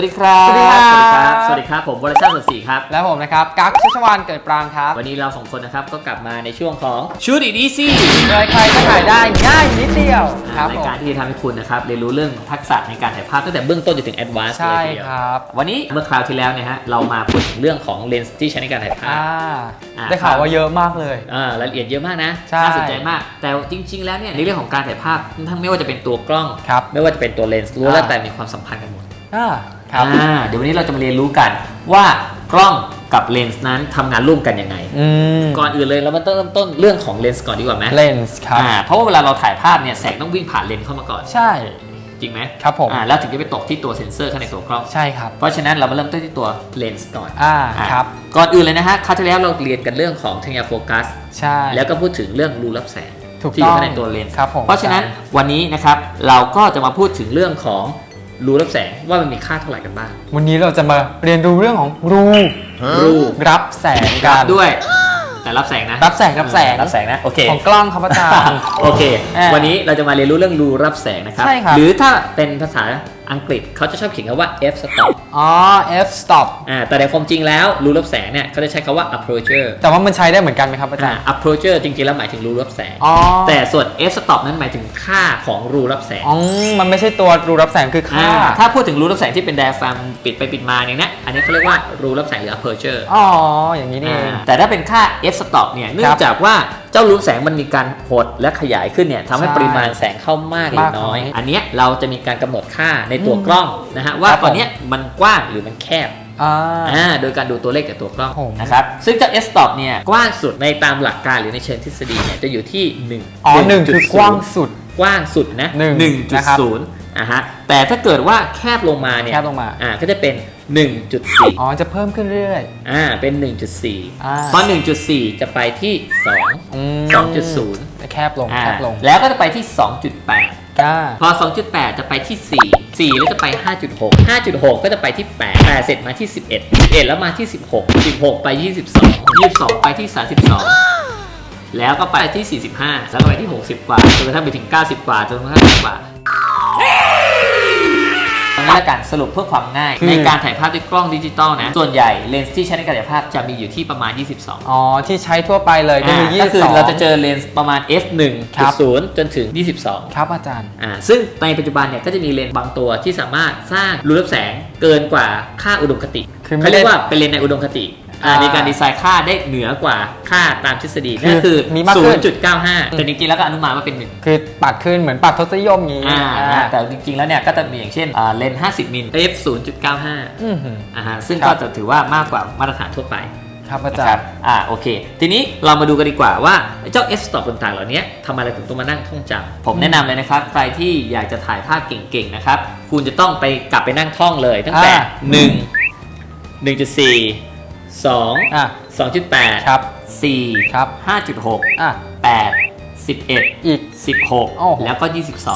เซลสวัสดีครับ สวัสดีครับ สวัสดีครับ ผมวรชาติสดศรีครับ และผมนะครับ กั๊กชัชวานเกิดปรางครับ วันนี้เราสองคนนะครับ ก็กลับมาในช่วงของชูดอีดีซี่โดยใครก็ถ่ายได้ง่ายนิดเดียวครับรายผมการที่จะทำให้คุณนะครับ เรียนรู้เรื่องทักษะในการถ่ายภาพตั้งแต่เบื้องต้นจนถึงแอดวานซ์ใช่เลยทีเดียวครับ วันนี้เมื่อคราวที่แล้วเนี่ยฮะ เรามาพูดถึงเรื่องของเลนส์ที่ใช้ในการถ่ายภาอ่าพอ่าได้ข่าวว่าเยอะมากเลยอ่ารายละเอียดเยอะมากนะใช่น่าสนใจมาก แต่จริง ๆ แล้วเนี่ยในเรื่องของการถ่ายภาพทั้งไม่ว่าจะเป็นตัวกล้องครับไม่ว่าจะเป็นตัวเลนส์รู้แล้วอ่าแต่มีความสัมพันธ์กันหมดอ่า ครับอ่าเดี๋ยววันนี้เราจะมาเรียนรู้กันว่ากล้องกับเลนส์นั้นทำงานร่วมกันยังไง อืมก่อนอื่นเลยเรามาเริ่มต้นเรื่องของเลนส์ก่อนดีกว่าไหมเลนส์ครับ อ่าเพราะว่าเวลาเราถ่ายภาพเนี่ยแสงต้องวิ่งผ่านเลนส์เข้ามาก่อน ใช่ จริงไหมครับผม อ่าแล้วถึงจะไปตกที่ตัวเซ็นเซอร์ข้างในตัวกล้อง ใช่ครับ เพราะฉะนั้นเรามาเริ่มต้นที่ตัวเลนส์ก่อนอ่าอ่าครับ ก่อนอื่นเลยนะฮะคราวที่แล้วเราเรียนกันเรื่องของเทคนิคโฟกัส ใช่ แล้วก็พูดถึงเรื่องรูรับแสงถูกที่อยู่ต้องข้างในตัวเลนส์ครับผมเพราะฉะนั้นวันนี้นะครับเราก็จะมาพูดถึงเรื่องของ รูรับแสงว่ามันมีค่าเท่าไหร่กันบ้าง วันนี้เราจะมาเรียนรู้เรื่องของรูรูรับแสงรักับนด้วย แต่รับแสงนะรับแสงรับแสงรับแสงนะโอเค ของกล้องครับอาจารย์ โอเคเอ่อวันนี้เราจะมาเรียนรู้เรื่องรูรับแสงนะครับ ใช่ครับ หรือถ้าเป็นภาษา อังกฤษเขาจะชอบเขียนคำว่า f stop อ๋อ f stop อ่าแต่ในความจริงแล้วรูรับแสงเนี่ยเขาจะใช้คำว่า approacher แต่ว่ามันใช้ได้เหมือนกันไหมครับอาจารอ่าย์ approacher จริงๆแล้วหมายถึงรูรับแสง อ๋อ แต่ส่วน f stop นั้นหมายถึงค่าของรูรับแสงอ๋อ มันไม่ใช่ตัวรูรับแสงคือค่า อ่าถ้าพูดถึงรูรับแสงที่เป็น diaphragm ปิดไปปิดมาอย่างเนี้ยอันนี้เขาเรียกว่ารูรับแสงหรือ aperture อ๋อ อย่างนี้นี่เอง อ่าแต่ถ้าเป็นค่า f stop เนี่ยเนื่องจากว่า เจ้ารูแสงมันมีการหดและขยายขึ้นเนี่ยทำให้ใช่ปริมาณแสงเข้ามากหรือมากน้อยน้อย อันเนี้ยเราจะมีการกำหนดค่าในตัวอืมกล้องนะฮะว่าครับผมตอนเนี้ยมันกว้างหรือมันแคบอ่าอ่าโดยการดูตัวเลขจากตัวกล้องผมนะครับซึ่งเจ้า f stop เนี่ยกว้างสุดในตามหลักการหรือในเชิงทฤษฎีเนี่ยจะอยู่ที่1อ๋อหนึ่งคือกว้างสุดกว้างสุดนะหนึ่งนะครับ1.0อะฮะแต่ถ้าเกิดว่าแคบลงมาเนี่ยแคบลงมาอ่าก็จะเป็น 1.4 อ๋อ จะเพิ่มขึ้นเรื่อยอ่า เป็นอ่า1.4พอ1.4 จะไปที่2อืม2.0จะแคบลง อ่าแคบลงแล้วก็จะไปที่ 2.8 อ่าพอ 2.8 จะไปที่ 4 4 แล้วจะไป 5.6 5.6 ก็จะไปที่ 8 8 เสร็จมาที่ 11 11 แล้วมาที่ 16 16 ไป 22 22 ไปที่ 32 แล้วก็ไปที่ 45 แล้วก็ไปที่ 60 กว่าจนกระทั่งไปถึง 90 กว่าจนกระทั่ง100กว่าตรง นี้ละกันสรุปเพื่อความง่ายคือในการถ่ายภาพด้วยกล้องดิจิตอลนะ ส่วนใหญ่เลนส์ที่ใช้ในการถ่ายภาพจะมีอยู่ที่ประมาณ 22 อ๋อ ที่ใช้ทั่วไปเลยก็คือก็คือ22เราจะเจอเลนส์ประมาณ f ครับ1.0จนถึง 22 ครับอาจารย์อ่าซึ่งในปัจจุบันเนี่ยก็จะมีเลนส์บางตัวที่สามารถสร้างรูรับแสงเกินกว่าค่าอุดมคติคือไม่เขาเรียกได้ว่าเป็นเลนส์ในอุดมคติ อ่าอ่าในการดีไซน์ค่าได้เหนือกว่าค่าตามทฤษฎีคือนั่นคือมีมากขึ้น 0.95แต่จริงๆแล้วก็อนุมานว่าเป็นหนึ่งคือปัดขึ้นเหมือนปัดทศนิยมอย่างนี้อ่าอ่านะแต่จริงๆแล้วเนี่ยก็จะมีอย่างเช่นอ่าเลนส์50 มิล f 0.95อื้อหือ อ่าฮะซึ่งครัก็บ จะถือว่ามากกว่ามาตรฐานทั่วไป ครับอานะจาครรับย์ อ่า โอเค ทีนี้เรามาดูกันดีกว่าว่าเจ้า f stop ต่างๆ เหล่านี้ทำอะไรถึงต้องมานั่งท่องจำผมอืมแนะนำเลยนะครับ ใครที่อยากจะถ่ายภาพเก่งๆ นะครับ คุณจะต้องไปกลับไปนั่งท่องเลย ตั้งแต่ อ่า 1 1.4 2อะ2.8ครับ4ครับ5.6อะ8 11อีกโอ้โห 16 แล้วก็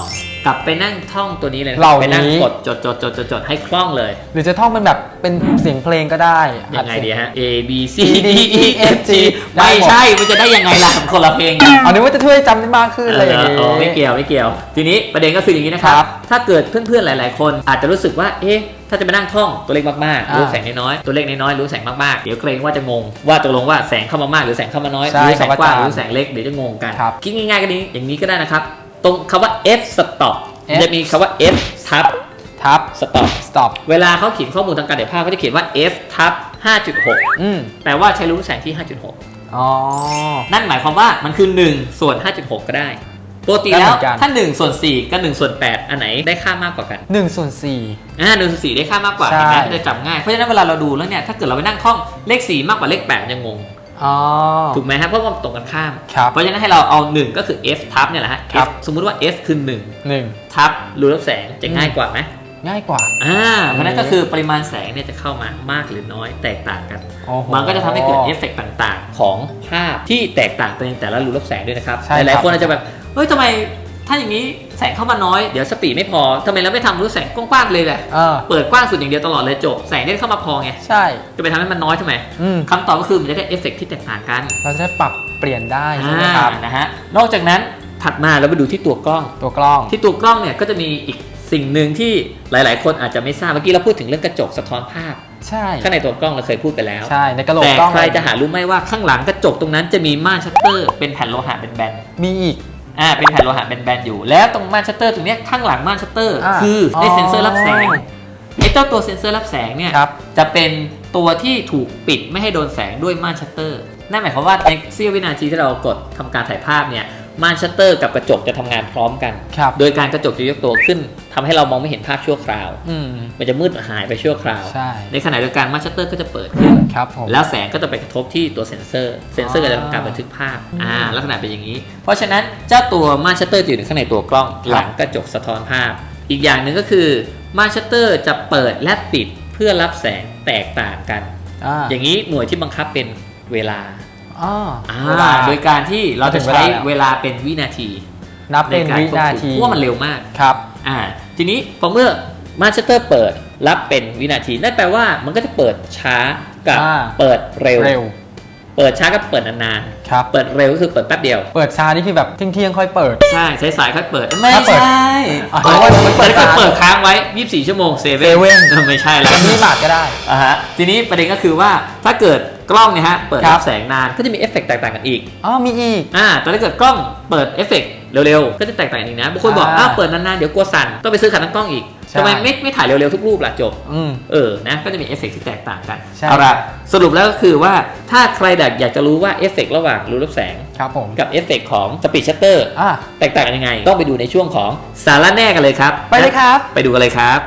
22 กลับไปนั่งท่องตัวนี้เลยนะคเหรัล่าไปนั่งนี้กดจดจดจดจดจดให้คล่องเลยหรือจะท่องเป็นแบบเป็นเสียงเพลงก็ได้ยังไงดีฮะ A B C D D E F G ได้ไม่หมดใช่มันจะได้ยังไงล่ะคนละเพลงกันอันนี้ว่าจะช่วยจำได้มากขึ้นอะไรอย่างเอนี้ออ๋อไม่เกี่ยวไม่เกี่ยว ทีนี้ประเด็นก็คืออย่างนี้นะครับ ครับถ้าเกิดเพื่อนๆหลาย ๆ คนอาจจะรู้สึกว่า เอ๊ะ ถ้าจะไปนั่งท่องตัวเลขมากๆ อ่ารู้แสงน้อยๆ ตัวเลขน้อยๆ รู้แสงมากๆ เดี๋ยวเกรงว่าจะงง ว่าตกลงว่าแสงเข้ามามากหรือแสงเข้ามาน้อยใช่หรือแสงกว้างครับอาจารย์หรือแสงเล็ก เดี๋ยวจะงงกัน ครับ คิดง่ายๆก็นี้อย่างนี้ก็ได้นะครับ ตรงคำว่า f stop F จะมีคำว่า f ทับ ทับ stop stop เวลาเขาเขียนข้อมูลทางการถ่ายภาพเขาจะเขียนว่า f ทับ 5.6 อืมแปลว่าใช้รู้แสงที่ 5.6 อ๋อ นั่นหมายความว่ามันคือ 1 ส่วน 5.6 ก็ได้ปกติได้แล้เหวมือนกันถ้า 1 ส่วน 4 กับ1ส่วน 8 อันไหนได้ค่ามากกว่ากันหนึ่งส่วนสี่อ่าหนึ่งส่วน4ได้ค่ามากกว่าใช่เห็นไหมจะจำง่าย เพราะฉะนั้นเวลาเราดูแล้วเนี่ย ถ้าเกิดเราไปนั่งท่องเลข 4 มากกว่าเลข8จะงงอ๋อ ถูกไหมครับเพราะว่ามันตรงกันข้ามครับเพราะฉะนั้นให้เราเอา 1 ก็คือ f ทับเนี่ยแหละฮะครับ F สมมุติว่า f คือหนึ่ง1ทับรูรับแสงจะง่ายกว่าไหมง่ายกว่าอ่าเพราะฉะนั้นก็คือปริมาณแสงเนี่ยจะเข้ามามากหรือน้อยแตกต่างกันโอ้โหมันก็จะทำให้เกิดเอฟเฟกต์ต่างๆ ของภาพที่แตกต่างไปในแต่ละรูรับแสงด้วยนะครับใช่หลายครับๆคนอาจจะแบบเฮ้ยทำไม ถ้าอย่างนี้แสงเข้ามาน้อยเดี๋ยวสปีดไม่พอทำไมเราไม่ทำรูแสงกว้างๆเลยแหละเออเปิดกว้างสุดอย่างเดียวตลอดเลยจบแสงได้เข้ามาพอไงใช่ จะไปทำให้มันน้อยทำไมอืม คำตอบก็คือมันจะได้เอฟเฟกต์ที่แตกต่างกันเราจะได้ปรับเปลี่ยนได้ใช่ไหมครับ อ่านะฮะนอกจากนั้นถัดมาเราไปดูที่ตัวกล้อง ตัวกล้อง ที่ตัวกล้องเนี่ยก็จะมีอีกสิ่งหนึ่งที่หลาย ๆ คนอาจจะไม่ทราบเมื่อกี้เราพูดถึงเรื่องกระจกสะท้อนภาพใช่ ข้างในตัวกล้องเราเคยพูดไปแล้ว ใช่ ในกระโหลกแต่กล้องใครจะหารู้ไหมว่าข้างหลังกระจกตรงนั้นจะมีม่านชัตเตอร์เป็นแผ่นโลหะเป็นแบนมีอีกๆ อ่าเป็นแผ่นโลหะเป็นแบนๆอยู่ แล้วตรงม่านชัตเตอร์ตรงเนี้ยข้างหลังม่านชัตเตอร์อ่าคือได้อ๋อเซ็นเซอร์รับแสงไอ้เจ้าตัวเซ็นเซอร์รับแสงเนี่ยครับ จะเป็นตัวที่ถูกปิดไม่ให้โดนแสงด้วยม่านชัตเตอร์นั่นหมายความว่าในเสี้ยววินาทีที่เรากดทำการถ่ายภาพเนี่ย ม่านชัตเตอร์กับกระจกจะทำงานพร้อมกันครับโดยการกระจกจะยกตัวขึ้นทำให้เรามองไม่เห็นภาพชั่วคราวอืมมันจะมืดหายไปชั่วคราวใช่ในขณะเดียวกันม่านชัตเตอร์ก็จะเปิดขึ้นครับผมแล้วแสงก็จะไปกระทบที่ตัวเซ็นเซอร์ เซ็นเซอร์ก็จะทำการบันทึกภาพอ่าลักษณะเป็นอย่างนี้ เพราะฉะนั้นเจ้าตัวม่านชัตเตอร์จะอยู่ข้างในตัวกล้อง หลังกระจกสะท้อนภาพ อีกอย่างหนึ่งก็คือม่านชัตเตอร์จะเปิดและปิดเพื่อรับแสงแตกต่างกันอ่าอย่างนี้หน่วยที่บังคับเป็นเวลา อ่าอ่าเวลาโดยการที่เราจะใช้ถึงเวเวลาลาเป็นวินาที นับเป็นใกรวิควบนาคุมทีเพราะว่ามันเร็วมากครับอ่าทีนี้พอเมื่อมาชัตเตอร์เปิดรับเป็นวินาทีนั่นแปลว่ามันก็จะเปิดช้ากับอ่าเปิดเร็วเร็ว เปิดช้ากับเปิดนานครับๆเปิดเร็วก็คือเปิดแป๊บเดียว เปิดช้านี่คือแบบเที่ยงเที่ยงๆค่อยเปิด ใช่สายๆค่อยเปิด ไม่ถ้าเปิดใช่อ๋อเปิดว่าเปิดแล้วก็เปิเปิดดค้างค้างไว้ 24 ชั่วโมงเซเว่เซเว่นไม่ใช่แล้วจะมินิมาร์ทก็ได้อ่าฮะทีนี้ประเด็นก็คือว่าถ้าเกิด กล้องเนี่ยฮะเปิดครัรับบแสงนานก็จะมีเอฟเฟกต์แตกต่างกันอีกอ๋อมีอีกอ่าแต่ถ้าเกิดกล้องเปิดเอฟเฟกต์เร็วๆ ก็จะแตกต่างกันอีกนะบางคนบอกอ่าอ้าวเปิดนานๆเดี๋ยวกลัวสั่นต้องไปซื้อขาตั้งกล้องอีกใช่ทำไมไม่ไม่ถ่ายเร็วๆทุกรูปล่ะจบอืมเออนะก็จะมีเอฟเฟกต์ที่แตกต่างกันใช่เอาละสรุปแล้วก็คือว่าถ้าใครอยากจะรู้ว่าเอฟเฟกต์ระหว่างรูรับแสงครับผมกับเอฟเฟกต์ของสปีดชัตเตอร์อ่าแตกต่างกันยังไง ต้องไปดูในช่วงของสาระแน่กันเลยครับ ไปเลยครับ ไปดูกันเลยครับ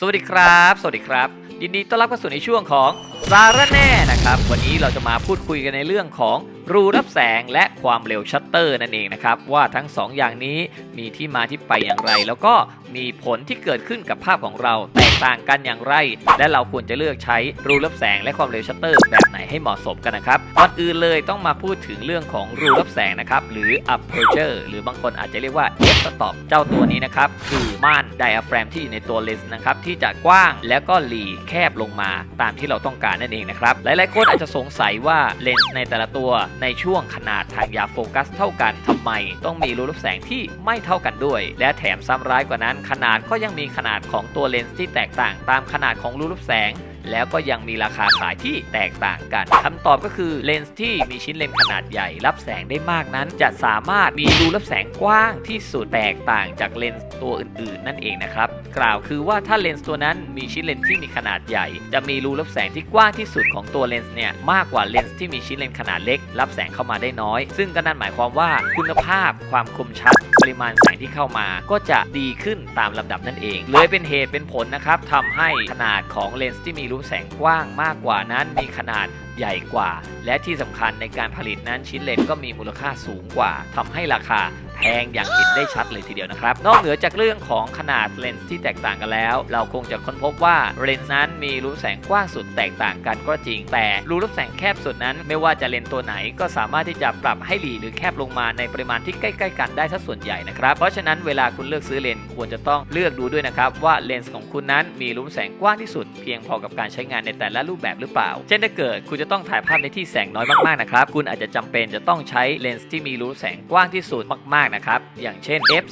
สวัสดีครับ สวัสดีครับยินดีต้อนรับเข้าสู่ในช่วงของ สารแน่นะครับ วันนี้เราจะมาพูดคุยกันในเรื่องของรูรับแสงและความเร็วชัตเตอร์นั่นเองนะครับ ว่าทั้งสองอย่างนี้มีที่มาที่ไปอย่างไร แล้วก็มีผลที่เกิดขึ้นกับภาพของเราแตกต่างกันอย่างไร และเราควรจะเลือกใช้รูรับแสงและความเร็วชัตเตอร์แบบไหนให้เหมาะสมกันนะครับก่อนอื่นเลยต้องมาพูดถึงเรื่องของรูรับแสงนะครับหรือ aperture หรือบางคนอาจจะเรียกว่า f stop เจ้าตัวนี้นะครับคือม่านไดอะแฟรมที่อยู่ในตัวเลนส์นะครับที่จะกว้างแล้วก็หลีแคบลงมาตามที่เราต้องการนั่นเองนะครับหลายๆคนอาจจะสงสัยว่าเลนส์ในแต่ละตัวในช่วงขนาดทางยาโฟกัสเท่ากันทำไม ต้องมีรูรับแสงที่ไม่เท่ากันด้วย และแถมซ้ำร้ายกว่านั้น ขนาดก็ยังมีขนาดของตัวเลนส์ที่แตกต่างตามขนาดของรูรับแสง แล้วก็ยังมีราคาขายที่แตกต่างกันคำตอบก็คือเลนส์ที่มีชิ้นเลนส์ขนาดใหญ่ รับแสงได้มากนั้น จะสามารถมีรูรับแสงกว้างที่สุดแตกต่างจากเลนส์ตัวอื่น ๆ นั่นเองนะครับ กล่าวคือว่าถ้าเลนส์ตัวนั้นมีชิ้นเลนส์ที่มีขนาดใหญ่ จะมีรูรับแสงที่กว้างที่สุดของตัวเลนส์เนี่ยมากกว่าเลนส์ที่มีชิ้นเลนส์ขนาดเล็ก รับแสงเข้ามาได้น้อย ซึ่งก็นั่นหมายความว่าคุณภาพความคมชัด ปริมาณแสงที่เข้ามา ก็จะดีขึ้นตามลำดับนั่นเอง เลยเป็นเหตุเป็นผลนะครับทำให้ขนาดของเลนส์ที่มีรูแสงกว้างมากกว่านั้นมีขนาดใหญ่กว่า และที่สำคัญในการผลิตนั้นชิ้นเลนส์ก็มีมูลค่าสูงกว่าทำให้ราคาแพงอย่างเห็นได้ชัดเลยทีเดียวนะครับ นอกเหนือจากเรื่องของขนาดเลนส์ที่แตกต่างกันแล้ว เราคงจะค้นพบว่าเลนส์นั้นมีรูแสงกว้างสุดแตกต่างกันก็จริง แต่รูรับแสงแคบสุดนั้น ไม่ว่าจะเลนส์ตัวไหนก็สามารถที่จะปรับให้หลีหรือแคบลงมาในปริมาณที่ใกล้ ๆ กันได้สัดส่วนใหญ่นะครับเพราะฉะนั้นเวลาคุณเลือกซื้อเลนส์ควรจะต้องเลือกดูด้วยนะครับว่าเลนส์ของคุณนั้นมีรูแสงกว้างที่สุด เพียงพอกับการใช้งานในแต่ละรูปแบบหรือเปล่า เช่นถ้าเกิดคุณจะจะต้องถ่ายภาพในที่แสงน้อยมากๆนะครับ คุณอาจจะจำเป็นจะต้องใช้เลนส์ที่มีรูแสงกว้างที่สุดมากๆนะครับ อย่างเช่น f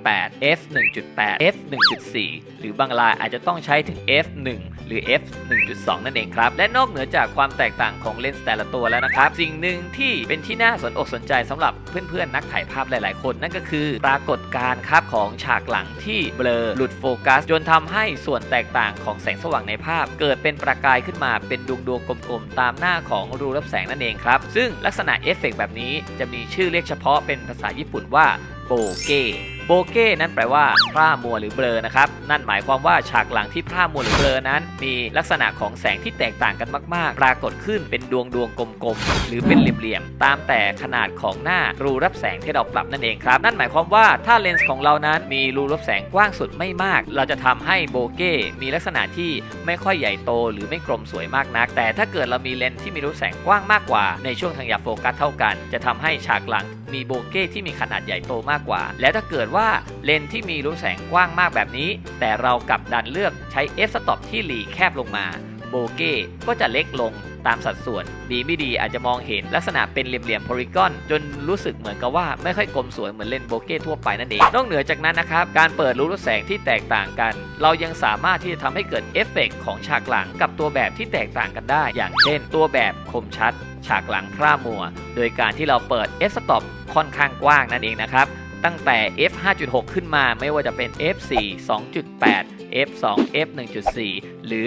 2.8 f 1.8 f 1.4 หรือบางรายอาจจะต้องใช้ถึง f 1หรือ f 1.2 นั่นเองครับ และนอกเหนือจากความแตกต่างของเลนส์แต่ละตัวแล้วนะครับ สิ่งหนึ่งที่เป็นที่น่าสนอกสนใจสำหรับเพื่อนๆนักถ่ายภาพหลาย ๆ คน นั่นก็คือปรากฏการณ์ครับของฉากหลังที่เบลอหลุดโฟกัส จนทำให้ส่วนแตกต่างของแสงสว่างในภาพ เกิดเป็นประกายขึ้นมาเป็นดวงดวงๆกลมๆตามหน้าของรูรับแสงนั่นเองครับ ซึ่งลักษณะเอฟเฟกต์แบบนี้จะมีชื่อเรียกเฉพาะเป็นภาษาญี่ปุ่นว่าโบเก โบเก้นั้นแปลว่าพร่ามัวหรือเบลอนะครับ นั่นหมายความว่าฉากหลังที่พร่ามัวหรือเบลอนั้น มีลักษณะของแสงที่แตกต่างกันมาก ๆ ปรากฏขึ้นเป็นดวงดวงๆกลมๆ หรือเป็นเหลี่ยมๆ ตามแต่ขนาดของหน้ารูรับแสงที่เราปรับนั่นเองครับ นั่นหมายความว่าถ้าเลนส์ของเรานั้นมีรูรับแสงกว้างสุดไม่มาก เราจะทำให้โบเก้มีลักษณะที่ไม่ค่อยใหญ่โต หรือไม่กลมสวยมากนัก แต่ถ้าเกิดเรามีเลนส์ที่มีรูแสงกว้างมากกว่าในช่วงทางหยาบโฟกัสเท่ากัน จะทำให้ฉากหลัง มีโบเก้ที่มีขนาดใหญ่โตมากกว่า และถ้าเกิดว่าเลนที่มีรูแสงกว้างมากแบบนี้ แต่เรากลับดันเลือกใช้ f stop ที่หลีแคบลงมา โบเก้ก็จะเล็กลงตามสัดส่วน ดีไม่ดีอาจจะมองเห็นลักษณะเป็นเหลี่ยมๆโพลีกอน จนรู้สึกเหมือนกับว่าไม่ค่อยกลมสวยเหมือนเลนโบเก้ทั่วไปนั่นเอง นอกเหนือจากนั้นนะครับ การเปิดรูรับแสงที่แตกต่างกัน เรายังสามารถที่จะทำให้เกิดเอฟเฟกต์ของฉากหลังกับตัวแบบที่แตกต่างกันได้ อย่างเช่น ตัวแบบคมชัด ฉากหลังพร่ามัว โดยการที่เราเปิด f stop ค่อนข้างกว้างนั่นเองนะครับตั้งแต่ f 5.6 ขึ้นมาไม่ว่าจะเป็น f 4 2.8 f 2 f 1.4 หรือ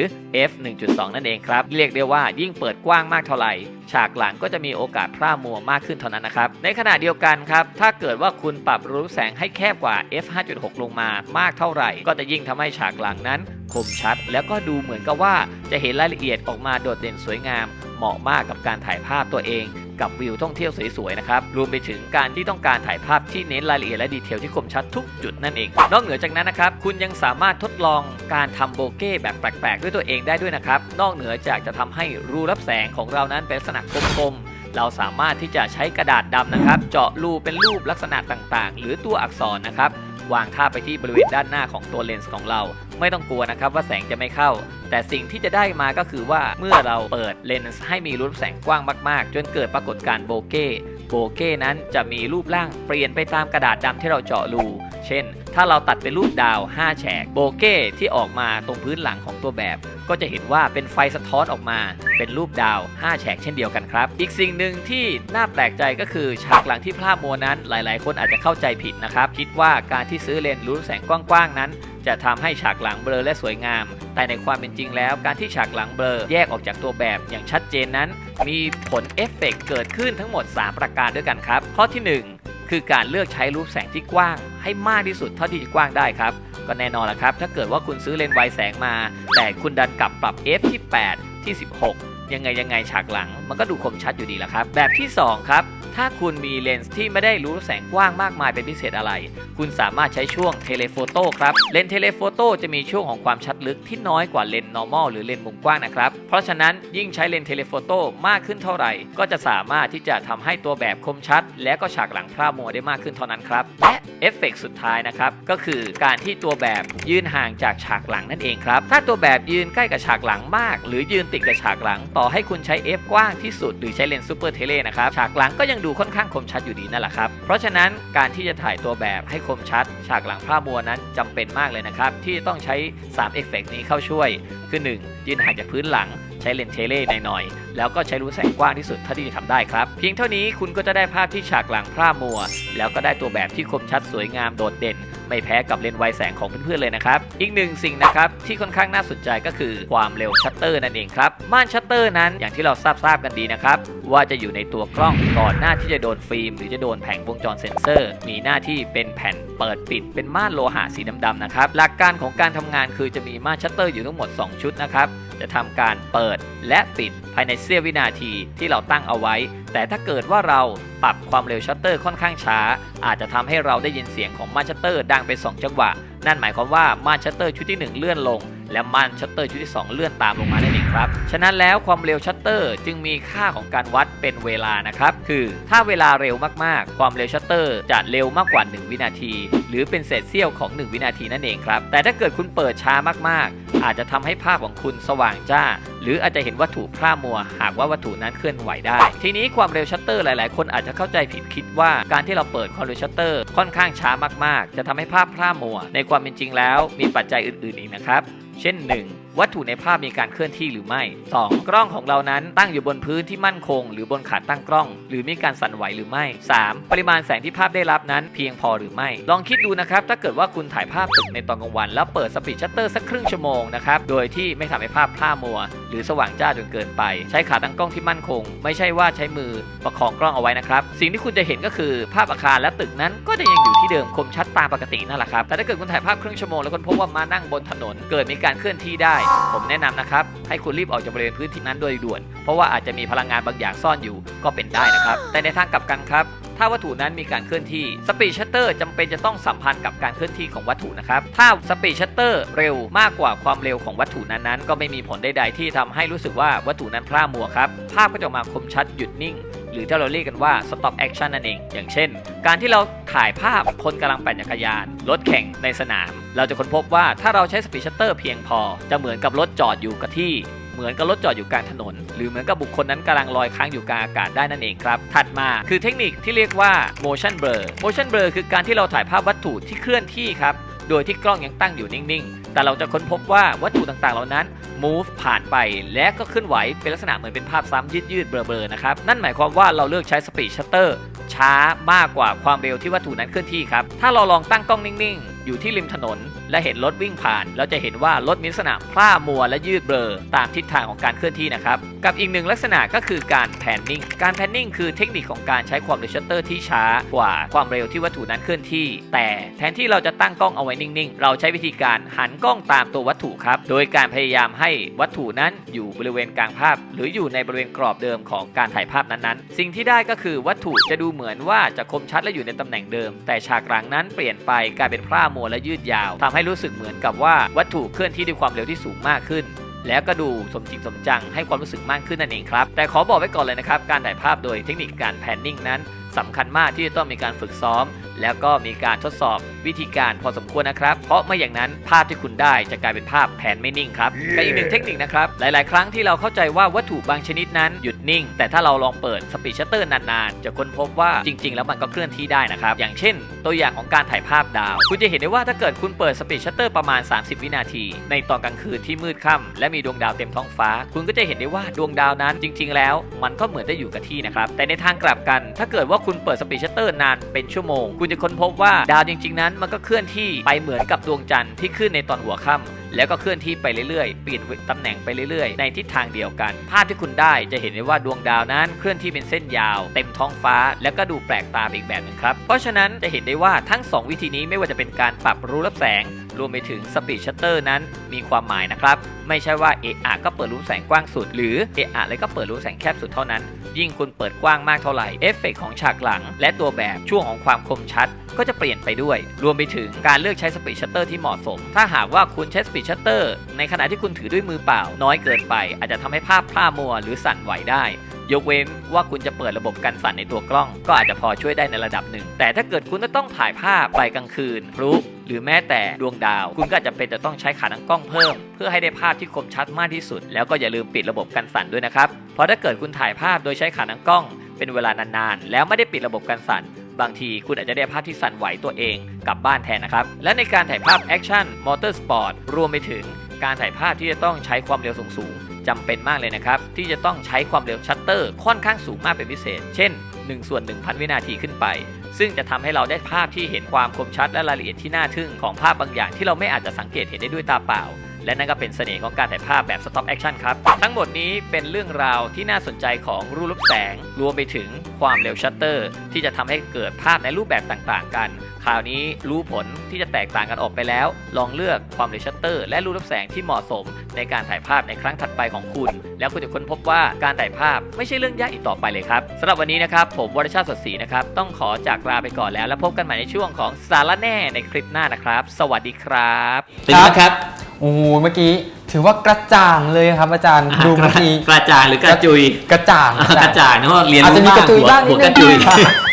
f 1.2 นั่นเองครับ เรียกได้ว่ายิ่งเปิดกว้างมากเท่าไหร่ ฉากหลังก็จะมีโอกาสพร่ามัวมากขึ้นเท่านั้นนะครับ ในขณะเดียวกันครับ ถ้าเกิดว่าคุณปรับรูแสงให้แคบกว่า f 5.6 ลงมามากเท่าไหร่ ก็จะยิ่งทำให้ฉากหลังนั้น คมชัด แล้วก็ดูเหมือนกับว่าจะเห็นรายละเอียดออกมาโดดเด่นสวยงาม เหมาะมากกับการถ่ายภาพตัวเองกับวิวท่องเที่ยวสวยๆนะครับ รวมไปถึงการที่ต้องการถ่ายภาพที่เน้นรายละเอียดและดีเทลที่คมชัดทุกจุดนั่นเอง นอกเหนือจากนั้นนะครับ คุณยังสามารถทดลองการทำโบเก้แบบแปลกๆ ด้วยตัวเองได้ด้วยนะครับ นอกเหนือจากจะทำให้รูรับแสงของเรานั้นเป็นลักษณะกลมๆ เราสามารถที่จะใช้กระดาษดำนะครับ เจาะรูเป็นรูปลักษณะต่างๆ หรือตัวอักษรนะครับ วางท่าไปที่บริเวณด้านหน้าของตัวเลนส์ของเรา ไม่ต้องกลัวนะครับว่าแสงจะไม่เข้า แต่สิ่งที่จะได้มาก็คือว่าเมื่อเราเปิดเลนส์ให้มีรูปแสงกว้างมาก ๆ จนเกิดปรากฏการณ์โบเก้โบเก้นั้นจะมีรูปร่างเปลี่ยนไปตามกระดาษดำที่เราเจาะรู เช่นถ้าเราตัดเป็นรูปดาว 5 แฉกโบเก้ที่ออกมาตรงพื้นหลังของตัวแบบ ก็จะเห็นว่าเป็นไฟสะท้อนออกมาเป็นรูปดาว 5 แฉกเช่นเดียวกันครับ อีกสิ่งหนึ่งที่น่าแปลกใจก็คือฉากหลังที่พร่ามัวนั้นหลาย ๆ คนอาจจะเข้าใจผิดนะครับ คิดว่าการที่ซื้อเลนส์รูแสงกว้าง ๆ นั้นจะทำให้ฉากหลังเบลอและสวยงาม แต่ในความเป็นจริงแล้ว การที่ฉากหลังเบลอแยกออกจากตัวแบบอย่างชัดเจนนั้น มีผลเอฟเฟกต์เกิดขึ้นทั้งหมด 3 ประการด้วยกันครับ ข้อที่ 1 คือการเลือกใช้รูปแสงที่กว้างให้มากที่สุดเท่าที่จะกว้างได้ครับ ก็แน่นอนละครับ ถ้าเกิดว่าคุณซื้อเลนส์ไวแสงมา แต่คุณดันกลับปรับ f ที่ 8 ที่ 16 ยังไงยังไงฉากหลัง มันก็ดูคมชัดอยู่ดีละครับ แบบที่ 2 ครับ ถ้าคุณมีเลนส์ที่ไม่ได้รู้แสงกว้างมากมายเป็นพิเศษอะไร คุณสามารถใช้ช่วงเทเลโฟโต้ครับ เลนส์เทเลโฟโต้จะมีช่วงของความชัดลึกที่น้อยกว่าเลนส์ normal หรือเลนส์มุมกว้างนะครับ เพราะฉะนั้นยิ่งใช้เลนส์เทเลโฟโต้มากขึ้นเท่าไหร่ ก็จะสามารถที่จะทำให้ตัวแบบคมชัด และก็ฉากหลังพร่ามัวได้มากขึ้นเท่านั้นครับ และเอฟเฟกต์สุดท้ายนะครับ ก็คือการที่ตัวแบบยืนห่างจากฉากหลังนั่นเองครับ ถ้าตัวแบบยืนใกล้กับฉากหลังมาก หรือยืนติดกับฉากหลัง ต่อให้คุณใช้ f กว้างที่สุดหรือใช้เลนส์ซูเปอร์เทเลนะครับฉากหลังก็ยังดูค่อนข้างคมชัดอยู่ดีนั่นแหละครับ เพราะฉะนั้นการที่จะถ่ายตัวแบบให้คมชัด ฉากหลังผ้ามัวนั้นจำเป็นมากเลยนะครับ ที่ต้องใช้3เอฟเฟกต์นี้เข้าช่วย คือ 1 ยืนห่างจากพื้นหลังใช้เลนส์เทเล่หน่อยๆ แล้วก็ใช้รูแสงกว้างที่สุดเท่าที่จะทำได้ครับ เพียงเท่านี้คุณก็จะได้ภาพที่ฉากหลังพร่ามัว แล้วก็ได้ตัวแบบที่คมชัดสวยงามโดดเด่น ไม่แพ้กับเลนส์ไวแสงของเพื่อนๆเลยนะครับ อีกหนึ่งสิ่งนะครับที่ค่อนข้างน่าสนใจก็คือความเร็วชัตเตอร์นั่นเองครับม่านชัตเตอร์นั้นอย่างที่เราทราบทราบๆกันดีนะครับว่าจะอยู่ในตัวกล้องก่อนหน้าที่จะโดนฟิล์ม หรือจะโดนแผงวงจรเซ็นเซอร์ มีหน้าที่เป็นแผ่นเปิดปิดเป็นม่านโลหะสีดำๆนะครับหลักการของการทำงานคือจะมีม่านชัตเตอร์อยู่ทั้งหมด 2 ชุดนะครับจะทำการเปิดและปิดภายในเสี้ยววินาทีที่เราตั้งเอาไว้แต่ถ้าเกิดว่าเราปรับความเร็วชัตเตอร์ค่อนข้างช้า อาจจะทำให้เราได้ยินเสียงของมาชัตเตอร์ดังเป็น2จังหวะ นั่นหมายความว่ามาชัตเตอร์ชุดที่ 1 เลื่อนลง และม่านชัตเตอร์ชุดที่ 2 เลื่อนตามลงมานั่นเองครับ ฉะนั้นแล้วความเร็วชัตเตอร์จึงมีค่าของการวัดเป็นเวลานะครับ คือถ้าเวลาเร็วมากๆ ความเร็วชัตเตอร์จะเร็วมากกว่า 1 วินาที หรือเป็นเศษเสี้ยวของ 1 วินาทีนั่นเองครับ แต่ถ้าเกิดคุณเปิดช้ามากๆ อาจจะทำให้ภาพของคุณสว่างจ้า หรืออาจจะเห็นวัตถุพร่ามัว หากว่าวัตถุนั้นเคลื่อนไหวได้ ทีนี้ความเร็วชัตเตอร์หลายๆ คนอาจจะเข้าใจผิดคิดว่าการที่เราเปิดความเร็วชัตเตอร์ค่อนข้างช้ามากๆ จะทำให้ภาพพร่ามัว ในความเป็นจริงแล้วมีปัจจัยอื่นๆอีกนะครับเช่น 1. วัตถุในภาพมีการเคลื่อนที่หรือไม่ 2. กล้องของเรานั้นตั้งอยู่บนพื้นที่มั่นคง หรือบนขาตั้งกล้อง หรือมีการสั่นไหวหรือไม่ 3. ปริมาณแสงที่ภาพได้รับนั้นเพียงพอหรือไม่ ลองคิดดูนะครับ ถ้าเกิดว่าคุณถ่ายภาพตึกในตอนกลางวัน แล้วเปิดสปีดชัตเตอร์สักครึ่งชั่วโมงนะครับ โดยที่ไม่ทำให้ภาพพร่ามัว หรือสว่างจ้าจนเกินไป ใช้ขาตั้งกล้องที่มั่นคง ไม่ใช่ว่าใช้มือประคองกล้องเอาไว้นะครับ สิ่งที่คุณจะเห็นก็คือภาพอาคารและตึกนั้นก็จะยังอยู่ที่เดิมคมชัดตามปกตินั่นแหละครับ แต่ถ้าเกิดคุณถ่ายภาพครึ่งชั่วโมงแล้วคุณพบว่ามานั่งบนถนนเกิดมีการเคลื่อนที่ได้ผมแนะนำนะครับ ให้คุณรีบออกจากบริเวณพื้นที่นั้นโดยด่วน เพราะว่าอาจจะมีพลังงานบางอย่างซ่อนอยู่ก็เป็นได้นะครับ แต่ในทางกลับกันครับถ้าวัตถุนั้นมีการเคลื่อนที่สปีดชัตเตอร์จำเป็นจะต้องสัมพันธ์กับการเคลื่อนที่ของวัตถุนะครับถ้าสปีดชัตเตอร์เร็วมากกว่าความเร็วของวัตถุนั้นๆก็ไม่มีผลใดๆที่ทำให้รู้สึกว่าวัตถุนั้นพร่ามัวครับภาพก็จะมาคมชัดหยุดนิ่ง รือที่เราเรียกกันว่า stop action นั่นเอง อย่างเช่น การที่เราถ่ายภาพคนกำลังปั่นจักรยาน รถแข่งในสนาม เราจะค้นพบว่าถ้าเราใช้สปีดชัตเตอร์เพียงพอ จะเหมือนกับรถจอดอยู่กับที่เหมือนกับรถจอดอยู่กลางถนน หรือเหมือนกับบุคคลนั้นกำลังลอยค้างอยู่กลางอากาศได้นั่นเองครับ ถัดมาคือเทคนิคที่เรียกว่า motion blur motion blur คือการที่เราถ่ายภาพวัตถุที่เคลื่อนที่ครับโดยที่กล้องยังตั้งอยู่นิ่งๆ แต่เราจะค้นพบว่าวัตถุต่างๆ เหล่านั้น move ผ่านไปและก็เคลื่อนไหวเป็นลักษณะเหมือนเป็นภาพซ้ำยืดๆเบลอๆนะครับ นั่นหมายความว่าเราเลือกใช้ speed shutter ช้ามากกว่าความเร็วที่วัตถุนั้นเคลื่อนที่ครับ ถ้าเราลองตั้งกล้องนิ่งๆ อยู่ที่ริมถนน และเห็นรถวิ่งผ่าน เราจะเห็นว่ารถมีลักษณะพร่ามัวและยืดเบลอตามทิศทางของการเคลื่อนที่นะครับ กับอีกหนึ่งลักษณะก็คือการแพนนิ่ง การแพนนิ่งคือเทคนิคของการใช้ความเร็วชัตเตอร์ที่ช้ากว่าความเร็วที่วัตถุนั้นเคลื่อนที่ แต่แทนที่เราจะตั้งกล้องเอาไว้นิ่งๆ เราใช้วิธีการหันกล้องตามตัววัตถุครับ โดยการพยายามให้วัตถุนั้นอยู่บริเวณกลางภาพ หรืออยู่ในบริเวณกรอบเดิมของการถ่ายภาพนั้นๆ สิ่งที่ได้ก็คือวัตถุจะดูเหมือนว่าจะคมชัดและอยู่ในตำแหน่งเดิม แต่ฉากหลังนั้นเปลี่ยนไปกลายเป็นพร่ามัวและยืดยาวทำให้รู้สึกเหมือนกับว่าวัตถุเคลื่อนที่ด้วยความเร็วที่สูงมากขึ้น แล้วก็ดูสมจริงสมจังให้ความรู้สึกมากขึ้นนั่นเองครับ แต่ขอบอกไว้ก่อนเลยนะครับ การถ่ายภาพโดยเทคนิคการแพนนิ่งนั้นสำคัญมากที่จะต้องมีการฝึกซ้อม แล้วก็มีการทดสอบวิธีการพอสมควรนะครับ เพราะไม่อย่างนั้นภาพที่คุณได้จะกลายเป็นภาพแผนไม่นิ่งครับและอีกหนึ่งเทคนิคนะครับ หลาย ๆ ครั้งที่เราเข้าใจว่าวัตถุบางชนิดนั้นหยุดนิ่ง แต่ถ้าเราลองเปิดสปีดชัตเตอร์นาน ๆ จะค้นพบว่าจริง ๆ แล้วมันก็เคลื่อนที่ได้นะครับ อย่างเช่น ตัวอย่างของการถ่ายภาพดาว คุณจะเห็นได้ว่าถ้าเกิดคุณเปิดสปีดชัตเตอร์ประมาณ 30 วินาที ในตอนกลางคืนที่มืดค่ำและมีดวงดาวเต็มท้องฟ้า คุณก็จะเห็นได้ว่าดวงดาวนั้นจริง ๆ แล้ว มันก็เหมือนจะอยู่กับที่นะครับแต่ในทางกลับกัน ถ้าเกิดว่าคุณเปิดสปีดชัตเตอร์นานเป็นชั่วโมง คุณจะค้นพบว่าดาวจริง ๆ นั้น มันก็เคลื่อนที่ไปเหมือนกับดวงจันทร์ที่ขึ้นในตอนหัวค่ำแล้วก็เคลื่อนที่ไปเรื่อยๆ เปลี่ยนตำแหน่งไปเรื่อยๆ ในทิศทางเดียวกัน ภาพที่คุณได้จะเห็นได้ว่าดวงดาวนั้นเคลื่อนที่เป็นเส้นยาว เต็มท้องฟ้า แล้วก็ดูแปลกตาอีกแบบหนึงครับ เพราะฉะนั้นจะเห็นได้ว่าทั้ง 2 วิธีนี้ไม่ว่าจะเป็นการปรับรูรับแสง รวมไปถึงสปีดชัตเตอร์นั้นมีความหมายนะครับ ไม่ใช่ว่าเอะอะก็เปิดรูมแสงกว้างสุด หรือเอะอะเลยก็เปิดรูมแสงแคบสุดเท่านั้น ยิ่งคุณเปิดกว้างมากเท่าไหร่เอฟเฟกต์ของฉากหลัง และตัวแบบช่วงของความคมชัด ก็จะเปลี่ยนไปด้วย รวมไปถึงการเลือกใช้สปีดชัตเตอร์ที่เหมาะสม ถ้าหากว่าคุณใช้สปีดชัตเตอร์ในขณะที่คุณถือด้วยมือเปล่า น้อยเกินไป อาจจะทำให้ภาพพร่ามัวหรือสั่นไหวได้ ยกเว้นว่าคุณจะเปิดระบบกันสั่นในตัวกล้อง ก็อาจจะพอช่วยได้ในระดับหนึ่ง แต่ถ้าเกิดคุณจะต้องถ่ายภาพไปกลางคืนพลุหรือแม้แต่ดวงดาว คุณก็อาจจะเป็นจะต้องใช้ขาตั้งกล้องเพิ่ม เพื่อให้ได้ภาพที่คมชัดมากที่สุด แล้วก็อย่าลืมปิดระบบกันสั่นด้วยนะครับเพราะถ้าเกิดคุณถ่ายภาพโดยใช้ขาตั้งกล้อง เป็นเวลานานๆแล้วไม่ได้ปิดระบบกันสั่นบางทีคุณอาจจะได้ภาพที่สั่นไหวตัวเองกลับบ้านแทนนะครับ และในการถ่ายภาพแอคชั่นมอเตอร์สปอร์ตรวมไปถึงการถ่ายภาพที่จะต้องใช้ความเร็วสูง จำเป็นมากเลยนะครับ ที่จะต้องใช้ความเร็วชัตเตอร์ค่อนข้างสูงมากเป็นพิเศษ เช่น1ส่วน1,000 วินาทีขึ้นไปซึ่งจะทำให้เราได้ภาพที่เห็นความคมชัดและรายละเอียดที่น่าทึ่งของภาพบางอย่างที่เราไม่อาจจะสังเกตเห็นได้ด้วยตาเปล่า และนั่นก็เป็นเสน่ห์ของการถ่ายภาพแบบ stop action ครับ ทั้งหมดนี้เป็นเรื่องราวที่น่าสนใจของรูลบแสง รวมไปถึงความเร็วชัตเตอร์ ที่จะทำให้เกิดภาพในรูปแบบต่างๆ กันคราวนี้รู้ผลที่จะแตกต่างกันออกไปแล้ว ลองเลือกความเร็วชัตเตอร์ และรูรับแสงที่เหมาะสม ในการถ่ายภาพในครั้งถัดไปของคุณ แล้วคุณจะค้นพบว่าการถ่ายภาพไม่ใช่เรื่องยากอีกต่อไปเลยครับสำหรับวันนี้นะครับผมวรชาติสดศรีนะครับต้องขอจากลาไปก่อนแล้ว แล้วพบกันใหม่ในช่วงของสาระแน่ในคลิปหน้านะครับ สวัสดีครับ เป็นไงครับ โอ้โหเมื่อกี้ ถือว่ากระจ่างเลยครับอาจารย์ดูเมื่อกี้กระจายหรือกระจุยกระจ่างกระจายนะว่าเรียนอาจจะมีกระจุยบ้างนิหัดวนึงกระจุย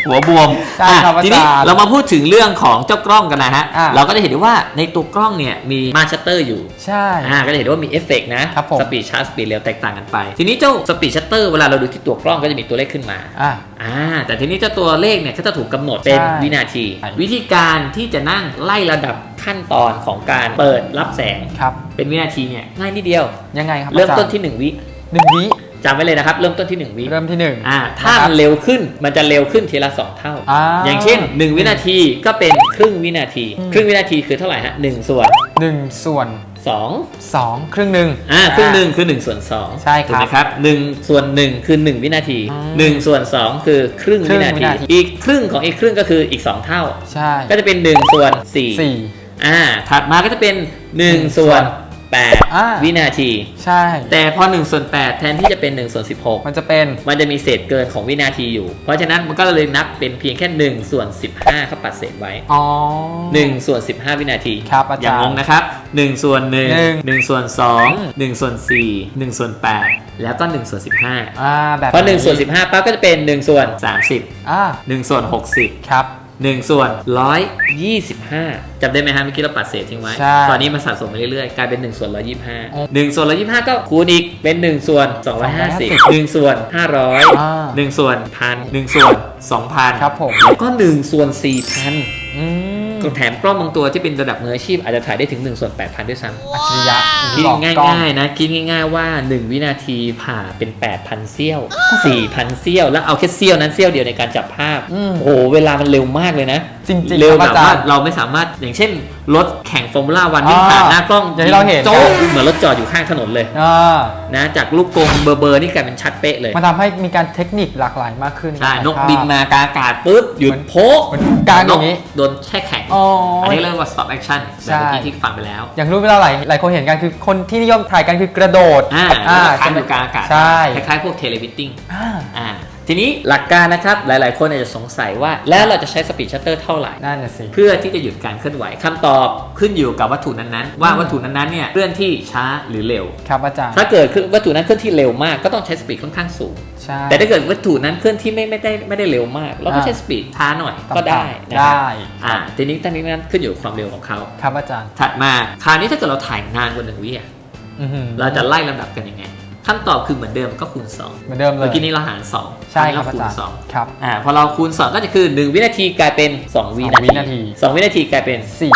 หัวบวมใช่ครับอะทีนี้อาจารย์เรามาพูดถึงเรื่องของเจ้ากล้องกันนะฮะอะเราก็จะเห็นได้ว่าในตัวกล้องเนี่ยมีมาชัตเตอร์อยู่ใช่อ่าก็จะเห็นได้ว่ามีเอฟเฟกต์นะครับผมสปีดชาร์จสปีดเร็วแตกต่างกันไป ทีนี้เจ้าสปีดชัตเตอร์เวลาเราดูที่ตัวกล้องก็จะมีตัวเลขขึ้นมาอะอ่าแต่ทีนี้เจ้าตัวเลขเนี่ยก็จะถูกกำหนดเป็นใช่วินาทีใช่วิธีการที่จะนั่งไล่ระดับขั้นตอนของการเปิดรับแสงครับ เป็นวินาทีเนี่ยง่ายนิดเดียว ยังไงครับเริ่มต้นอาจาย์ที่หนึ่งวิหนึ่งวิจำไว้เลยนะครับ เริ่มต้นที่หนึ่งวิเริ่มที่หนึ่ง อ่าถ้านะครับมันเร็วขึ้นมันจะเร็วขึ้นทีละ 2 เท่า อ่าอย่างเช่น 1 วินาทีก็เป็นครึ่งวินาที อืม ครึ่งวินาทีคือเท่าไหร่ฮะ1ส่วนหนึ่งส่วน2สองครึ่งหนึ่ง อ่าครึ่งหนึ่งคือ1ส่วน2ใช่ครับถูกไหมครับ1ส่วน1คือ1วินาทีอืม1ส่วน2คือครึ่งครึ่วิงนาวิที นาที อีกครึ่งของอีกครึ่งก็คืออีก2เท่า ใช่ก็จะเป็น1ส่วน4สี่ อ่าถัดมาก็จะเป็น1ส่วน อ่า 8 วินาที ใช่ แต่พอ1ส่วน8แทนที่จะเป็น1ส่วน16มันจะเป็นมันจะมีเศษเกินของวินาทีอยู่ เพราะฉะนั้นมันก็เลยนับเป็นเพียงแค่1ส่วน15เขาปัดเศษไว้อ๋อ 1ส่วน15 วินาทีครับอาจารย์อย่างงงนะครับ1ส่วนหนึ่ง 1 1ส่วน2 1ส่วน4 1ส่วน8แล้วก็1ส่วน15อ่าแบบเพราะ1ส่วน15ปั๊บก็จะเป็น1ส่วน30 อ่า1ส่วน60 ครับ 1 ส่วน 125จำได้ไหมฮะเมื่อกี้เราปัดเศษทิ้งไว้ ใช่ ตอนนี้มันสะสมไปเรื่อยๆ กลายเป็น1ส่วน125 1ส่วน125 ก็คูณอีกเป็น 1 ส่วน 250 1ส่วนอ่า500 1ส่วนพัน1ส่วน 2,000ครับผม แล้วก็ 1 ส่วน 4,000 อืม แถมกล้องบางตัวที่เป็นระดับมืออาชีพอาจจะถ่ายได้ถึง1ส่วน8,000 ด้วยซ้ำอัจฉริยะคิดบอกง่กล้องายๆนะ คิดง่าย ๆว่า 1 วินาทีผ่าเป็น 8,000 เซี่ยว 4,000 เซี่ยว แล้วเอาแค่เซี่ยวนั้นเซี่ยวเดียวในการจับภาพอืมโอ้โหเวลามันเร็วมากเลยนะ จริงๆเร็วครับแบบอาจาว่ารย์ เราไม่สามารถอย่างเช่นรถแข่งฟอร์มูล่าวันวิ่งอ่าผ่านหน้ากล้องอย่างที่เราเห็น โจ๊กเหมือนรถจอดอยู่ข้างถนนเลยอ่านะจากลูกกลมเบอร์เบอร์นี่กลายเป็นชัดเป๊ะเลยมันทำให้มีการเทคนิคหลากหลายมากขึ้น ใช่ในกบินมากลางอากาศปุ๊บหยุดโพะเหมือนกลางอย่างนี้นี้โดนแช่แข็งอ๋ออัอันนี้เรียกว่า stop action แบบเมื่อกี้ใช่ ที่ฟังไปแล้ว อย่างรู้เวลาหลายหลายคนเห็นกันคือคนที่นิยมถ่ายกันคือกระโดดอ่าอ่าแล้วก็ค้างใช่ไหมอยู่กลางอากาศใช่ คล้ายๆพวกเทเลวิตติ้งอ่า อ่า ทีนี้หลักการนะครับหลาย ๆ คนอาจจะสงสัยว่า แล้วเราจะใช้สปีดชัตเตอร์เท่าไหร่ นั่นน่ะสิ เพื่อที่จะหยุดการเคลื่อนไหวคำตอบขึ้นอยู่กับวัตถุนั้นๆ ว่าวัตถุนั้นๆเนี่ยเคลื่อนที่ช้าหรือเร็ว ครับอาจารย์ ถ้าเกิดวัตถุนั้นเคลื่อนที่เร็วมากก็ต้องใช้สปีดค่อนข้างสูง ใช่ แต่ถ้าเกิดวัตถุนั้นเคลื่อนที่ไม่ไม่ได้ไม่ได้เร็วมาก เราก็อ่าใช้สปีดช้าหน่อยก็ต่ำๆได้นะครับได้อ่าทีนี้ทั้งนี้นั้นขึ้นอยู่กับความเร็วของเขาครับอาจารย์ถัดมาคราวนี้ถ้าเกิดเราถ่ายนานกว่าหนึ่งวิอะอื้อหือเราจะไล่ลำดับกันยังไง คำตอบคือเหมือนเดิมก็คูณสองเหมือนเดิมเลยเมื่อกี้นี้เราหาร2ใช่ครับเาอาคูณจารย์สองครับ อ่าพอเราคูณ 2 ก็จะคือ 1 วินาทีกลายเป็น 2 วิสองนาวิทีนาที2วินาทีกลายเป็น สี่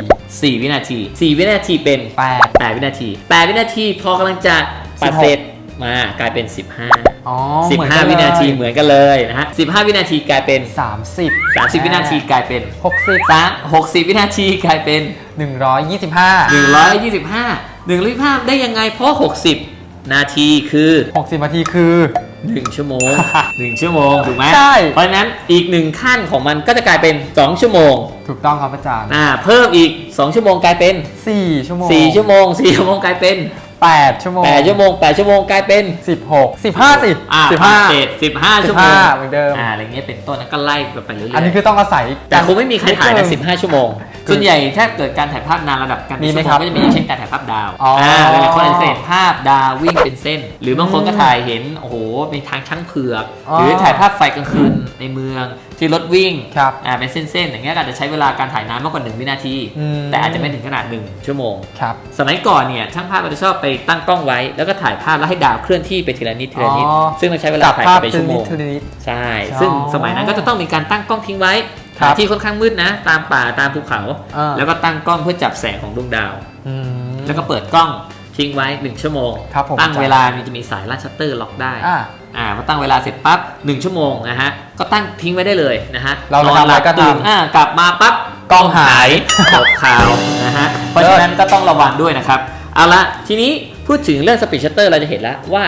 4 วินาที 4 วินาทีเป็น แปด 8 วินาที 8 วินาทีพอกำลังจะปัด16เสร็จมากลายเป็น 15 อ๋อเหมือนกั15 วินาทีเหมือนกันเลยนะฮะ15 วินาทีกลายเป็น สามสิบ30 วินาทีกลายเป็นหกสิบ3 60 วินาทีกลายเป็น หนึ่งร้อยยี่สิบห้า 125 125 ได้ยังไงเพราะ 60 นาทีคือหกสิบนาทีคือ 1 ชั่วโมง 1 ชั่วโมง ถูกไหมใช่ เพราะฉะนั้นอีกหนึ่งขั้นของมันก็จะกลายเป็น 2 ชั่วโมงถูกต้องครับอาจารย์อ่าเพิ่มอีก 2 ชั่วโมงกลายเป็นสี่ชั่วโมง4 ชั่วโมง 4 ชั่วโมงกลายเป็นแปดชั่วโมง8 ชั่วโมง 8 ชั่วโมงกลายเป็นสิบหกสิบห้าสิอ่าสิบห้าเศษ15ชั่วโมงเหมือนเดิมอ่าอะไรเงี้ยเป็นต้นแล้วก็ไล่ไปเรื่อยๆอันนี้คือต้องอาศัยแต่คงไม่มีใครถ่ายนะนิดนึง15 ชั่วโมง ส่วนใหญ่ถ้าเกิดการถ่ายภาพนานระดับการมีเป็นไหมชั่วโมครังบก็จะมีอย่างเช่นการถ่ายภาพดาวอ๋ออ่าหลายๆคนอาจจะเห็นภาพดาววิ่งเป็นเส้น หรือบางคนก็อืมถ่ายเห็นโอ้โหในทางช่างเผือกอ๋อหรือถ่ายภาพไฟกลางคืนในเมืองที่รถวิ่งครับอ่าเป็นเส้นๆอย่างเงี้ยก็อาจจะใช้เวลาการถ่ายนานมากกว่า 1 วินาทีอืมแต่อาจจะไม่ถึงขนาด 1 ชั่วโมงครับสมัยก่อนเนี่ยช่างภาพเราจะชอบไปตั้งกล้องไว้ แล้วก็ถ่ายภาพแล้วให้ดาวเคลื่อนที่ไปทีละนิดทีละนิดอ๋อซึ่งต้องใช้เวลาจับถ่ายภาพไปทีชั่ละวโมนิดงทีละนิดใช่อ๋อซึ่งสมัยนั้นก็จะต้องมีการตั้งกล้องทิ้งไว้ครับ หาที่ค่อนข้างมืดนะ ตามป่าตามภูเขาอ่าแล้วก็ตั้งกล้องเพื่อจับแสงของดวงดาวอืมแล้วก็เปิดกล้องทิ้งไว้1ชั่วโมงครับผมตั้งอาจารย์เวลามันจะมีสายลัดชัตเตอร์ล็อกได้อ่าอ่าพอตั้งเวลาเสร็จปั๊บ1ชั่วโมงนะฮะก็ตั้งทิ้งไว้ได้เลยนะฮะเรานอนหลับทำอะไรก็ทำตื่นอ่ากลับมาปั๊บกล้องหายตกข่าวนะฮะเพราะฉะนั้นก็ต้องระวังด้วยนะครับ เอาละทีนี้พูดถึงเรื่องสปีดชัตเตอร์เราจะเห็นแล้วว่า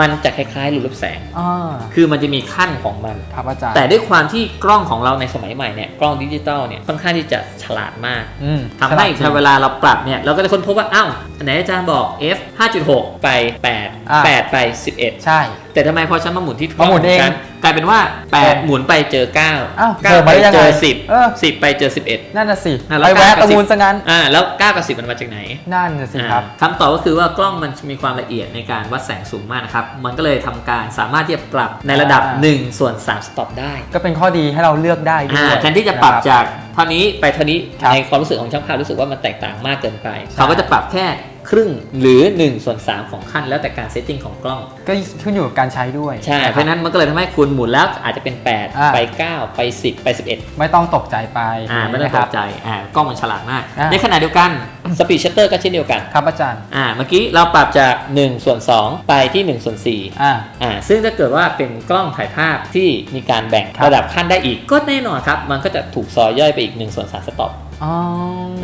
มันจะคล้ายๆรูรับแสง อ่าคือมันจะมีขั้นของมัน ครับอาจารย์แต่ด้วยความที่กล้องของเราในสมัยใหม่เนี่ยกล้องดิจิตอลเนี่ยค่อนข้างที่จะฉลาดมากอืมทำให้ฉลาดจริง เวลาเราปรับเนี่ยเราก็จะค้นพบว่าอ้าวอันไหนอาจารย์บอก f 5.6 ไปอ่า8 8ไป 11 ใช่ แต่ทำไมพอฉันมาหมุนที่กล้มาหมุนเองฉักลายเป็นว่า 8 หมุนไปเจอ9อ้าว9โผล่ไปมาได้ยังเจไงอเออ10 10 ไปเจอ 11 นั่นน่ะสิอะแล้วไปแวะเก้ากับประมูลสิบซะงั้นอ่าแล้ว 9 กับ 10 มันมาจากไหน นั่นน่ะสิครับอ่าคำตอบก็คือว่ากล้องมันมีความละเอียดในการวัดแสงสูงมากนะครับ มันก็เลยทำการสามารถที่จะปรับในระดับอ่า1ส่วน 3 สต็อปได้ ก็เป็นข้อดีให้เราเลือกได้ด้วอ่ายแทนที่จะปรับนคจากเท่านี้ไปเท่านี้ครับในความรู้สึกของช่างภาพรู้สึกว่ามันแตกต่างมากเกินไปใช่เขาก็จะปรับแค่ ครึ่งหรือ1ส่วน3ของขั้นแล้วแต่การเซตติ้งของกล้อง ก็ขึ้นอยู่กับการใช้ด้วยใช่คบเพราะฉะนั้นมันก็เลยทำให้คุณหมุนแล้วอาจจะเป็นอ่า8ไป 9 ไป 10 ไป 11 ไม่ต้องตกใจไปอ่าไม่ต้องนะตครักใจอ่ากล้องมันฉลาดมากอ่าในขณะเดียวกันสปีดชัตเตอร์ก็เช่นเดียวกันครับอาจารย์อ่าเมื่อกี้เราปรับจาก1ส่วน2 ไปที่1ส่วน4อ่าอ่าซึ่งถ้าเกิดว่าเป็นกล้องถ่ายภาพที่มีการแบ่งครับระดับขั้นได้อีกก็แน่นอนครับมันก็จะถูกซอยย่อยไปอีก1ส่วน3สต็อป อ๋อ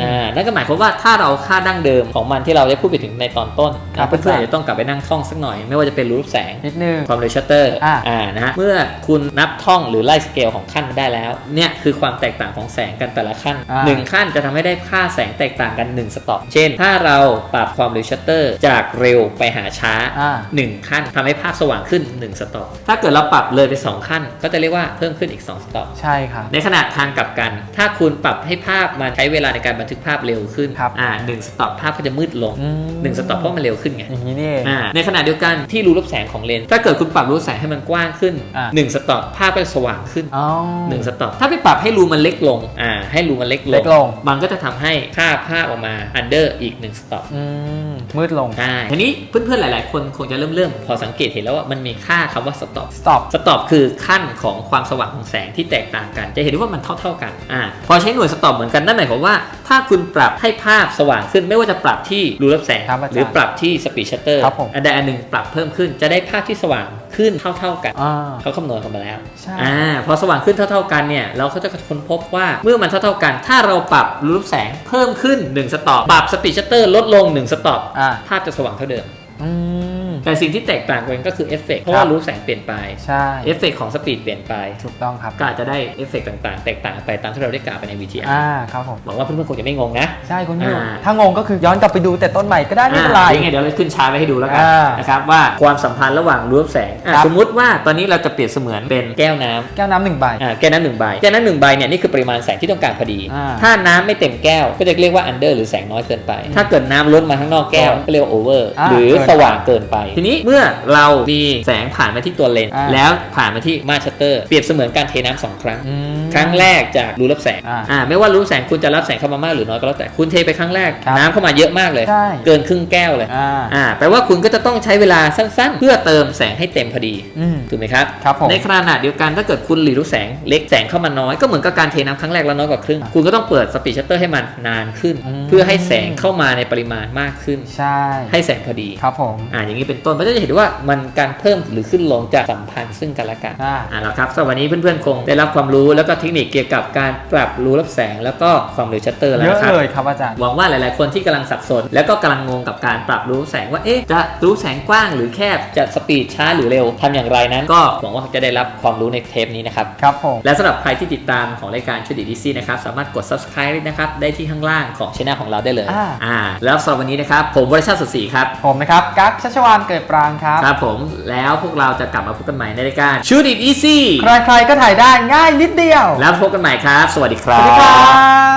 อ่านั่นก็หมายความว่าถ้าเราค่าดั้งเดิมของมันที่เราได้พูดไปถึงในตอนต้นครับเพื่อนๆอาจารย์อาจจะต้องกลับไปนั่งท่องสักหน่อย ไม่ว่าจะเป็นรูปแสงนิดนึงความเร็วชัตเตอร์อ่าอ่านะฮะเมื่อคุณนับท่องหรือไล่สเกลของขั้นมาได้แล้ว เนี่ยคือความแตกต่างของแสงกันแต่ละขั้นอ่าหนึ่งขั้นจะทำให้ได้ค่าแสงแตกต่างกัน 1 สต็อปเช่น ถ้าเราปรับความเร็วชัตเตอร์จากเร็วไปหาช้าอ่า1ขั้นทำให้ภาพสว่างขึ้น 1 สต็อปถ้าเกิดเราปรับเลยไป 2 ขั้น ก็จะเรียกว่าเพิ่มขึ้นอีก 2 สต็อปใช่ครับในขณะทางกลับกัน ถ้าคุณปรับให้ภาพมันใช้เวลาในการบันทึกภาพเร็วขึ้นครับอ่าหนึ่งสต็อปภาพก็จะมืดลงอืม หนึ่งสต็อปเพราะมันเร็วขึ้นไงอย่างนี้นี่เอง อ่าในขณะเดียวกันที่รูรับแสงของเลนส์ถ้าเกิดคุณปรับรูรับแสงให้มันกว้างขึ้นอ่า หนึ่งสต็อปภาพก็จะสว่างขึ้น อ๋อ หนึ่งสต็อปถ้าไปปรับให้รูมันเล็กลง อ่า ให้รูมันเล็กลเล็งกลง มันก็จะทำให้ค่าภาพออกมา under อีกหนึ่งสต็อปอืมมืดลง ใช่ทีนี้เพื่อนๆ หลายๆ คนคงจะเริ่มเริ่มพอสังเกตเห็นแล้วว่ามันมีค่าคำว่า stop stop สต็อปคือขั้นของความสว่างของแสงที่แตกต่างกัน จะเห็นได้ว่ามันเท่า ๆกัน อ่า พอใช้หน่วยสต็อปเหมือนกันนั่นหมายความว่าถ้าคุณปรับให้ภาพสว่างขึ้นไม่ว่าจะปรับที่รูรับแสง ครับอาจารย์หรือปรับที่สปีดชัตเตอร์ครับผม อันใดอันหนึ่งปรับเพิ่มขึ้นจะได้ภาพที่สว่างขึ้นเท่า ๆกัน อ่า เขาคำนวณกันมาแล้วใช่ อ่าพอสว่างขึ้นเท่าๆกันเนี่ย เราก็จะค้นพบว่าเมื่อมันเท่าๆกัน ถ้าเราปรับรูรับแสงเพิ่มขึ้น 1 สต็อป ปรับสปีดชัตเตอร์ลดลง 1 สต็อป อ่าภาพจะสว่างเท่าเดิม อืม แต่สิ่งที่แตกต่างกันก็คือเอฟเฟกต์เพราะครัว่าบรูปแสงเปลี่ยนไปใช่เอฟเฟกต์ของสปีดเปลี่ยนไปถูกต้องครับก็อาจจะได้เอฟเฟกต์ต่างๆ แตกต่างไปตามที่เราได้กล่าวไปใน VTR อ่าครับผมหวังว่าเพื่อนๆคงจะไม่งงนะ ใช่คุณผู้ชมอ่าถ้างงก็คือย้อนกลับไปดูแต่ต้นใหม่ก็ได้ไม่เป็นไรอ่ายังไงเดี๋ยวเราขึ้นชาร์ตไว้ให้ดูแล้วกันอ่านนะครับว่าความสัมพันธ์ระหว่างรูปแสงอะครับสมมุติว่าตอนนี้เราจะเปรียบเสมือนเป็นแก้วน้ำแก้วน้ำหนึ่งใบอ่าแก้วน้ำหนึ่งใบแก้วน้ำหนึ่งใบเนี่ยนี่คือปริมาณแสงที่ต้องการพอดีอ่าถ้าน้ำไม่เต็มแก้วก็จะเรียกว่า under หรือแสงน้อยเกินไป ถ้าเกิดน้ำล้นมาข้างนอกแก้วก็เรียกว่า over อ่าหรือเกินไปสว่างเกินไปทีนี้เมื่อเรามีแสงผ่านมาที่ตัวเลนส์อ่าแล้วผ่านมาที่มาชัตเตอร์เปรียบเสมือนการเทน้ำสองครั้งอืมครั้งแรกจากรูรับแสงอ่าอ่าไม่ว่ารูรับแสงคุณจะรับแสงเข้ามามากหรือน้อยก็แล้วแต่คุณเทไปครั้งแรกครับน้ำเข้ามาเยอะมากเลย ใช่ เกินครึ่งแก้วเลยอ่าอ่าแปลว่าคุณก็จะต้องใช้เวลาสั้น ๆ เพื่อเติมแสงให้เต็มพอดี อืม ถูกไหมครับ ครับผมในขณะเดียวกันถ้าเกิดคุณหลีรูแสงเล็กแสงเข้ามาน้อยก็เหมือนกับการเทน้ำครั้งแรกแล้วน้อยกว่าครึ่ง คุณก็ต้องเปิดสปีดชัตเตอร์ให้มันนานขึ้น อืม เพื่อให้แสงเข้ามาในปริมาณมากขึ้น ใช่ให้แสงพอดี ครับผม อ่าอย่างนี้เป็นต้นมันก็จะเห็นว่ามันการเพิ่มหรือขึ้นลงจากสัมพันธ์ซึ่งกันและกันอ่าอ่าแล้วครับสำหรับวันนี้เพื่อนๆคงได้รับความรู้แล้วก็เทคนิคเกี่ยวกับการปรับรูรับแสง แล้วก็ความเร็วชัตเตอร์แล้วเยอะนะครับเลยครับอาจารย์หวังว่าหลายๆ คนที่กำลังสับสน แล้วก็กำลังงงกับการปรับรู้แสงว่าเอ๊ะจะรู้แสงกว้างหรือแคบจะสปีดช้าหรือเร็วทำอย่างไรนั้น ก็หวังว่าจะได้รับความรู้ในเทปนี้นะครับครับผมและสำหรับใครที่ติดตามของรายการชุดดีดีซีนะครับสามารถกด subscribe นะครับได้ที่ข้างล่างของช่องของเราได้เลยอ่าอ่าแล้วสำหรับวันนี้นะครับผมวรชาติสุดศรีครับผมนะครับกั๊กชัชวานเกิดปรางครับ ครับผมแล้วพวกเราจะกลับมาพบกันใหม่ในรายการชุดดีซีใครๆก็ถ่ายได้ง่ายนิดเดียว แล้วพบกันใหม่ครับ สวัสดีคสรับวัสดีครั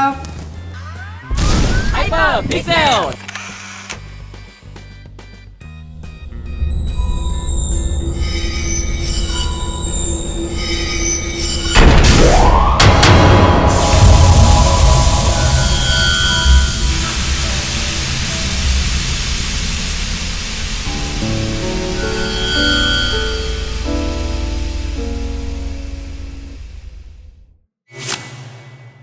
บ Hyper Pixel